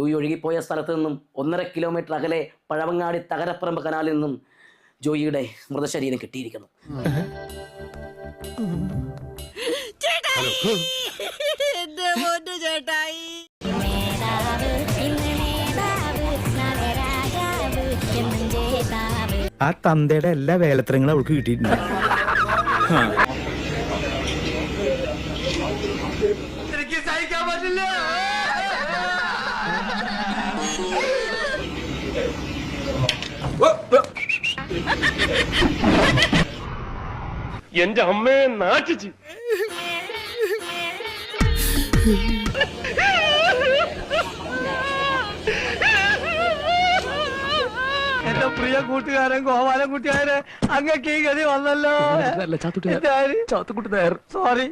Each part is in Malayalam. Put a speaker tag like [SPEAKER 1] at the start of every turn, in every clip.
[SPEAKER 1] ജോയി ഒഴുകിപ്പോയ സ്ഥലത്ത് നിന്നും ഒന്നര കിലോമീറ്റർ അകലെ പഴവങ്ങാടി തകരപ്പറമ്പ് കനാലിൽ നിന്നും ജോയിയുടെ മൃതശരീരം കിട്ടിയിരിക്കുന്നു.
[SPEAKER 2] ആ തന്തയുടെ എല്ലാ വേലത്തരങ്ങളും അവൾക്ക് കിട്ടിയിട്ടുണ്ട്.
[SPEAKER 3] എന്റെ അമ്മയെ നാട്ടിച്ച്.
[SPEAKER 4] എന്റെ പ്രിയ കൂട്ടുകാരൻ ഗോപാലൻ കൂട്ടുകാരൻ അങ്ങക്ക് ഈ ഗതി വന്നല്ലോ. സോറി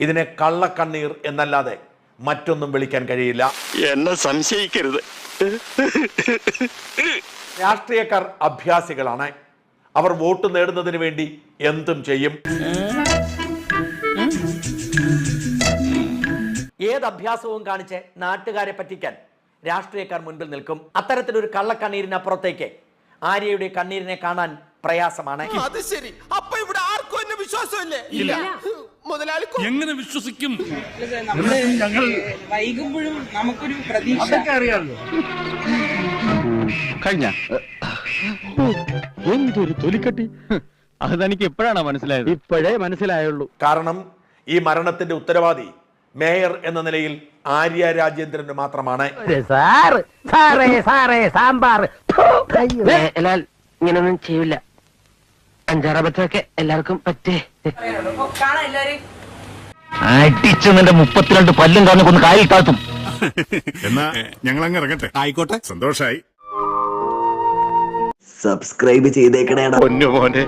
[SPEAKER 5] ഇതിനെ കള്ളക്കണ്ണീർ എന്നല്ലാതെ മറ്റൊന്നും വിളിക്കാൻ കഴിയില്ല.
[SPEAKER 3] എന്നെ സംശയിക്കരുത്.
[SPEAKER 5] രാഷ്ട്രീയക്കാർ അഭ്യാസികളാണ്. അവർ വോട്ട് നേടുന്നതിന് വേണ്ടി എന്തും ചെയ്യും. ഏത് അഭ്യാസവും കാണിച്ച് നാട്ടുകാരെ പറ്റിക്കാൻ രാഷ്ട്രീയക്കാർ മുൻപിൽ നിൽക്കും. അത്തരത്തിലൊരു കള്ളക്കണ്ണീരിനപ്പുറത്തേക്ക് ആര്യയുടെ കണ്ണീരിനെ കാണാൻ പ്രയാസമാണ്.
[SPEAKER 6] അത് ശരി. അപ്പൊ ഇവിടെ ആർക്കും എന്നെ വിശ്വാസമില്ലേ? ഇല്ല. മുതലാളി
[SPEAKER 7] എങ്ങനെ വിശ്വസിക്കും?
[SPEAKER 4] വൈകുമ്പോഴും നമുക്കൊരു പ്രതീക്ഷ.
[SPEAKER 7] കഴിഞ്ഞ. എന്തൊരു തൊലിക്കട്ടി. അത് തനിക്ക് എപ്പോഴാണ് മനസ്സിലായത്? ഇപ്പോഴേ മനസ്സിലായുള്ളൂ.
[SPEAKER 5] കാരണം ഈ മരണത്തിന്റെ ഉത്തരവാദി മേയർ എന്ന നിലയിൽ ആര്യ രാജേന്ദ്രന് മാത്രമാണ്.
[SPEAKER 1] ഇങ്ങനൊന്നും ചെയ്യില്ല അഞ്ചാറബത്തൊക്കെ എല്ലാവർക്കും പറ്റേ.
[SPEAKER 4] കാണാം എല്ലാരും
[SPEAKER 7] അടിച്ച് നിന്റെ മുപ്പത്തിരണ്ട് പല്ലും കാണു കൊന്ന് താത്തും താഴ്ത്തും. എന്നാ ഞങ്ങൾ അങ്ങ് ഇറങ്ങട്ടെ. ആയിക്കോട്ടെ. സന്തോഷായി.
[SPEAKER 1] സബ്സ്ക്രൈബ് ചെയ്തേക്കണേടാ.
[SPEAKER 3] പൊന്നു മോനെ